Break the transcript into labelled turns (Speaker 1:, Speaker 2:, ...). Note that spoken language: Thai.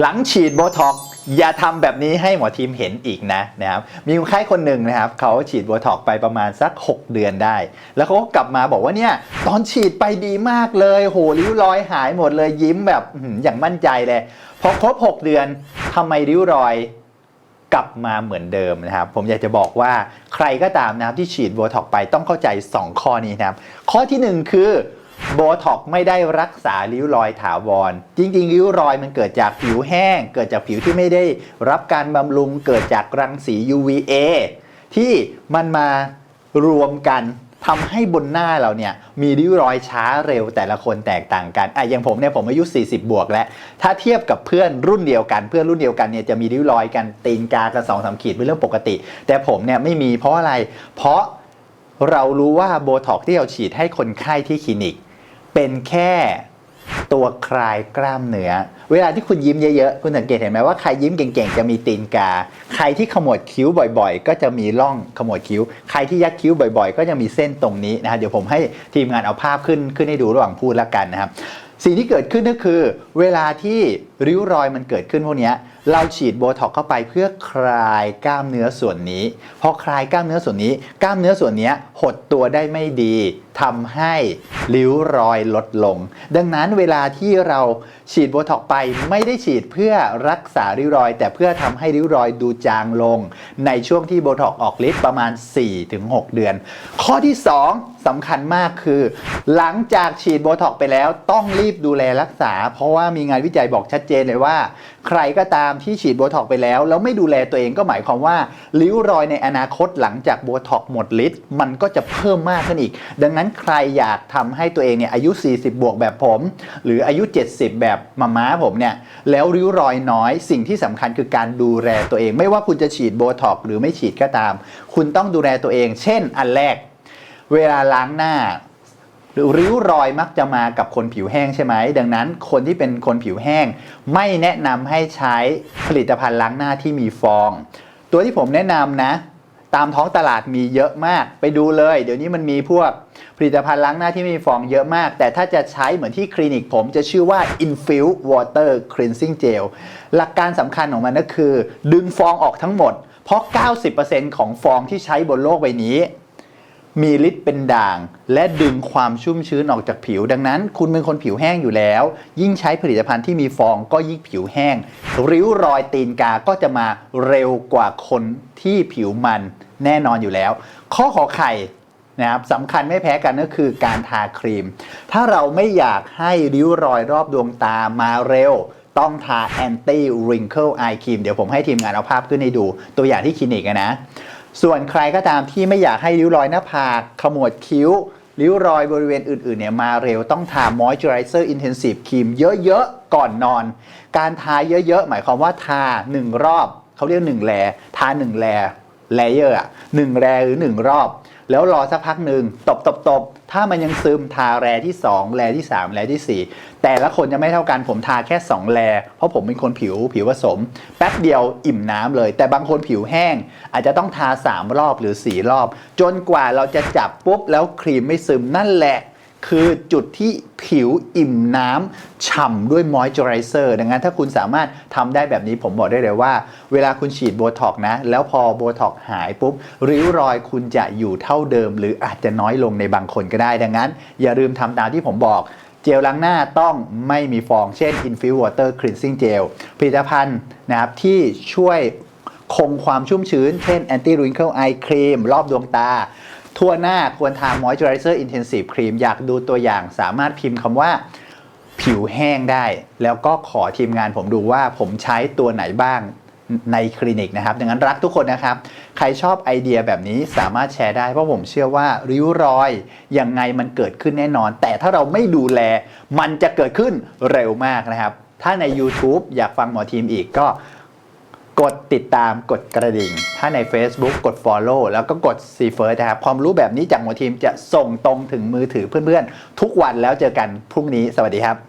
Speaker 1: หลังฉีดโบท็อกอย่าทำแบบนี้ให้หมอทีมเห็นอีกนะนะครับมีคนไข้คนหนึ่งนะครับเขาฉีดโบท็อกไปประมาณสัก 6 เดือนได้ แล้วเขาก็กลับมาบอกว่าเนี่ยตอนฉีดไปดีมากเลยโหริ้วรอยหายหมดเลยยิ้มแบบอย่างมั่นใจเลยพอครบ 6 เดือนทำไมริ้วรอยกลับมาเหมือนเดิมนะครับ ผมอยากจะบอกว่าใครก็ตามนะครับที่ฉีดโบท็อกไปต้องเข้าใจ 2 ข้อนี้นะครับ ข้อทีหนึ่1 คือ โบท็อกไม่ได้รักษาริ้วรอยถาวร จริงๆ ริ้วรอยมันเกิดจากผิวแห้ง เกิดจากผิวที่ไม่ได้รับการบำรุง เกิดจากรังสี UVA ที่มันมารวมกันทำให้บนหน้าเราเนี่ยมีริ้วรอยช้าเร็วแต่ละคนแตกต่างกันอะอย่างผมเนี่ยผมอายุ 40 บวกแล้ว ถ้าเทียบกับเพื่อนรุ่นเดียวกัน เพื่อนรุ่นเดียวกันเนี่ยจะมีริ้วรอยกันตีนกากันสองสามขีดเป็นเรื่องปกติ แต่ผมเนี่ยไม่มีเพราะอะไร เพราะเรารู้ว่าโบท็อกที่เราฉีดให้คนไข้ที่คลินิก เป็นแค่ตัวคลายกล้ามเนื้อ เวลาที่คุณยิ้มเยอะๆ คุณสังเกตเห็นไหมว่าใครยิ้มเก่งๆ จะมีตีนกา ใครที่ขมวดคิ้วบ่อยๆ ก็จะมีร่องขมวดคิ้ว ใครที่ยักคิ้วบ่อยๆ ก็จะมีเส้นตรงนี้นะฮะเดี๋ยวผมให้ทีมงานเอาภาพขึ้นขึ้นให้ดูระหว่างพูดแล้วกันนะครับ สิ่งที่เกิดขึ้นก็คือ เวลาที่ ริ้วรอยมันเกิดขึ้นพวกนี้เราฉีดโบท็อกเข้าไปเพื่อคลายกล้ามเนื้อส่วนนี้ พอคลายกล้ามเนื้อส่วนนี้ กล้ามเนื้อส่วนนี้หดตัวได้ไม่ดีทำให้ริ้วรอยลดลง ดังนั้นเวลาที่เราฉีดโบท็อกไปไม่ได้ฉีดเพื่อรักษาริ้วรอย แต่เพื่อทำให้ริ้วรอยดูจางลง ในช่วงที่โบท็อกออกฤทธิ์ประมาณ 4-6 เดือน ข้อที่ 2สำคัญมากคือ หลังจากฉีดโบท็อกไปแล้วต้องรีบดูแลรักษา เพราะว่ามีงานวิจัยบอกชัดเจนเลยว่า ใครก็ตามที่ฉีดโบท็อกไปแล้ว แล้วไม่ดูแลตัวเองก็หมายความว่าริ้วรอยในอนาคตหลังจากโบท็อกหมดฤทธิ์มันก็จะเพิ่มมากขึ้นอีก ดังนั้นใครอยากทำให้ตัวเองเนี่ยอายุ 40 บวกแบบผม หรืออายุ 70 แบบมาม้าผมเนี่ยแล้วริ้วรอยน้อยสิ่งที่สำคัญคือการดูแลตัวเอง ไม่ว่าคุณจะฉีดโบท็อกหรือไม่ฉีดก็ตาม คุณต้องดูแลตัวเอง เช่น อันแรก เวลาล้างหน้า ริ้วรอยมักจะมากับคนผิวแห้งใช่ไหม ดังนั้นคนที่เป็นคนผิวแห้ง ไม่แนะนำให้ใช้ผลิตภัณฑ์ล้างหน้าที่มีฟอง ตัวที่ผมแนะนำนะ ตามท้องตลาดมีเยอะมาก ไปดูเลย เดี๋ยวนี้มันมีพวกผลิตภัณฑ์ล้างหน้าที่ม่มีฟองเยอะมาก แต่ถ้าจะใช้เหมือนที่คลินิกผมจะชื่อว่า Infuse Water Cleansing Gel หลักการสำคัญของมันก็คือ ดึงฟองออกทั้งหมด เพราะ 90%ของฟองที่ใช้บนโลกใบนี้ มีฤทธิ์เป็นด่าง และดึงความชุ่มชื้นออกจากผิว ดังนั้น คุณเป็นคนผิวแห้งอยู่แล้ว ยิ่งใช้ผลิตภัณฑ์ที่มีฟองก็ยิ่งผิวแห้ง ริ้วรอยตีนกาก็จะมาเร็วกว่าคนที่ผิวมันแน่นอนอยู่แล้ว ข้อขอไข่นะครับสำคัญไม่แพ้กันก็คือการทาครีม ถ้าเราไม่อยากให้ริ้วรอยรอบดวงตามาเร็ว ต้องทา anti wrinkle eye cream เดี๋ยวผมให้ทีมงานเอาภาพขึ้นให้ดู ตัวอย่างที่คลินิกนะ ส่วนใครก็ตามที่ไม่อยากให้ริ้วรอยหน้าผากขมวดคิ้ว ริ้วรอยบริเวณอื่นๆเนี่ยมาเร็วต้องทา moisturizer intensive ครีมเยอะๆ ก่อนนอน การทาเยอะๆ หมายความว่าทา 1 รอบ เขาเรียก 1 แล ทา 1 แลเลเยอร์อะ1แลหรือ 1 รอบ แล้วรอสักพักหนึ่งตบตบตบถ้ามันยังซึมทาแรที่ 2 แรที่ 3 แรที่ 4 แต่ละคนจะไม่เท่ากันผมทาแค่ 2 แรเพราะผมเป็นคนผิวผิวผสม แป๊บเดียวอิ่มน้ำเลย แต่บางคนผิวแห้ง อาจจะต้องทา 3 รอบหรือ 4 รอบ จนกว่าเราจะจับปุ๊บแล้วครีมไม่ซึมนั่นแหละ คือจุดที่ผิวอิ่มน้ำฉ่ำด้วยมอยเจอไรเซอร์ดังนั้นถ้าคุณสามารถทำได้แบบนี้ผมบอกได้เลยว่า เวลาคุณฉีดโบท็อกนะ แล้วพอโบท็อกหายปุ๊บ ริ้วรอยคุณจะอยู่เท่าเดิม หรืออาจจะน้อยลงในบางคนก็ได้ ดังนั้น อย่าลืมทำตามที่ผมบอกเจลล้างหน้าต้องไม่มีฟอง เช่น Infuse Water Cleansing Gel ผลิตภัณฑ์นะครับที่ช่วยคงความชุ่มชื้น เช่น Anti Wrinkle Eye Cream รอบดวงตา ทั่วหน้าควรทา Moisturizer Intensive Cream อยากดูตัวอย่างสามารถพิมพ์คำว่าผิวแห้งได้ แล้วก็ขอทีมงานผมดูว่าผมใช้ตัวไหนบ้างในคลินิกนะครับดังนั้นรักทุกคนนะครับ ใครชอบไอเดียแบบนี้สามารถแชร์ได้ เพราะผมเชื่อว่าริ้วรอยยังไงมันเกิดขึ้นแน่นอน แต่ถ้าเราไม่ดูแล มันจะเกิดขึ้นเร็วมากนะครับ ถ้าใน YouTube อยากฟังหมอทีมอีกก็ กดติดตามกดกระดิ่ง ถ้าใน Facebook กด Follow แล้วก็กด s e f i r s t นะครับ ความรู้แบบนี้จากหมอทีมจะส่งตรงถึงมือถือเพื่อนๆ ทุกวันแล้วเจอกันพรุ่งนี้ สวัสดีครับ